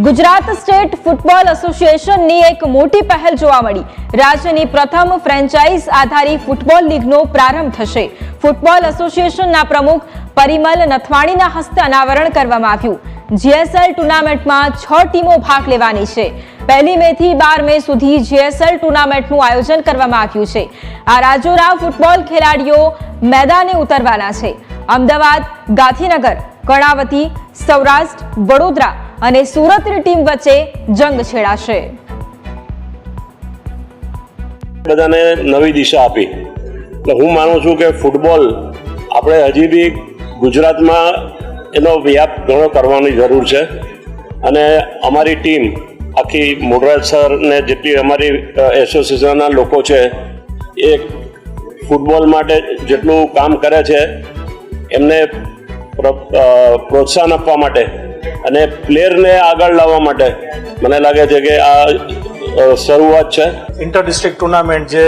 Gujarat state football એસોસિએશનની એક મોટી પહેલ જોવા મળી. રાજ્યની પ્રથમ ફ્રેન્ચાઇઝ આધારિત ફૂટબોલ લીગનો પ્રારંભ થશે. ફૂટબોલ એસોસિએશનના પ્રમુખ પરિમલ નથવાણીના હસ્તે અનાવરણ કરવામાં આવ્યું. જીએસએલ ટુર્નામેન્ટમાં છ ટીમો ભાગ લેવાની છે. પહેલી મે થી બાર મે સુધી જીએસએલ ટુર્નામેન્ટનું આયોજન કરવામાં આવ્યું છે. આ રાજ્યોના ફૂટબોલ ખેલાડીઓ મેદાને ઉતરવાના છે. અમદાવાદ, ગાંધીનગર, કર્ણાવતી, સૌરાષ્ટ્ર, વડોદરા અને સુરતની ટીમ વચ્ચે જંગ છેડાશે. બધાને નવી દિશા આપી. એટલે હું માનું છું કે ફૂટબોલ આપણે હજી બી ગુજરાતમાં એનો વ્યાપ ઘણો કરવાની જરૂર છે. અને અમારી ટીમ, આખી મોઢરાજ સર ને જેટલી અમારી એસોસિએશનના લોકો છે, એ ફૂટબોલ માટે જેટલું કામ કરે છે, એમને પ્રોત્સાહન આપવા માટે અને પ્લેયરને આગળ લાવવા માટે મને લાગે છે કે આ શરૂઆત છે. ઇન્ટર ડિસ્ટ્રિક્ટ ટુર્નામેન્ટ જે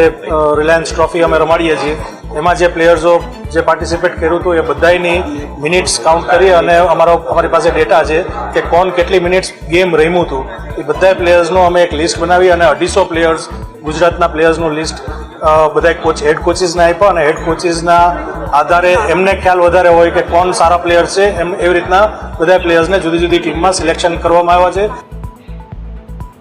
રિલાયન્સ ટ્રોફી અમે રમાડીએ છીએ, એમાં જે પ્લેયર્સો જે પાર્ટિસિપેટ કર્યું હતું એ બધાની મિનિટ્સ કાઉન્ટ કરી અને અમારો, અમારી પાસે ડેટા છે કે કોણ કેટલી મિનિટ્સ ગેમ રમ્યું હતું. એ બધા પ્લેયર્સનું અમે એક લિસ્ટ બનાવી અને અઢીસો પ્લેયર્સ ગુજરાતના પ્લેયર્સનું લિસ્ટ બધા કોચ હેડ કોચિસને આપ્યા અને હેડ કોચિસના આધારે એમને ખ્યાલ વધારે હોય કે કોણ સારા પ્લેયર છે, એમ એવી રીતના બધા પ્લેયર્સને જુદી જુદી ટીમમાં સિલેક્શન કરવામાં આવ્યા છે.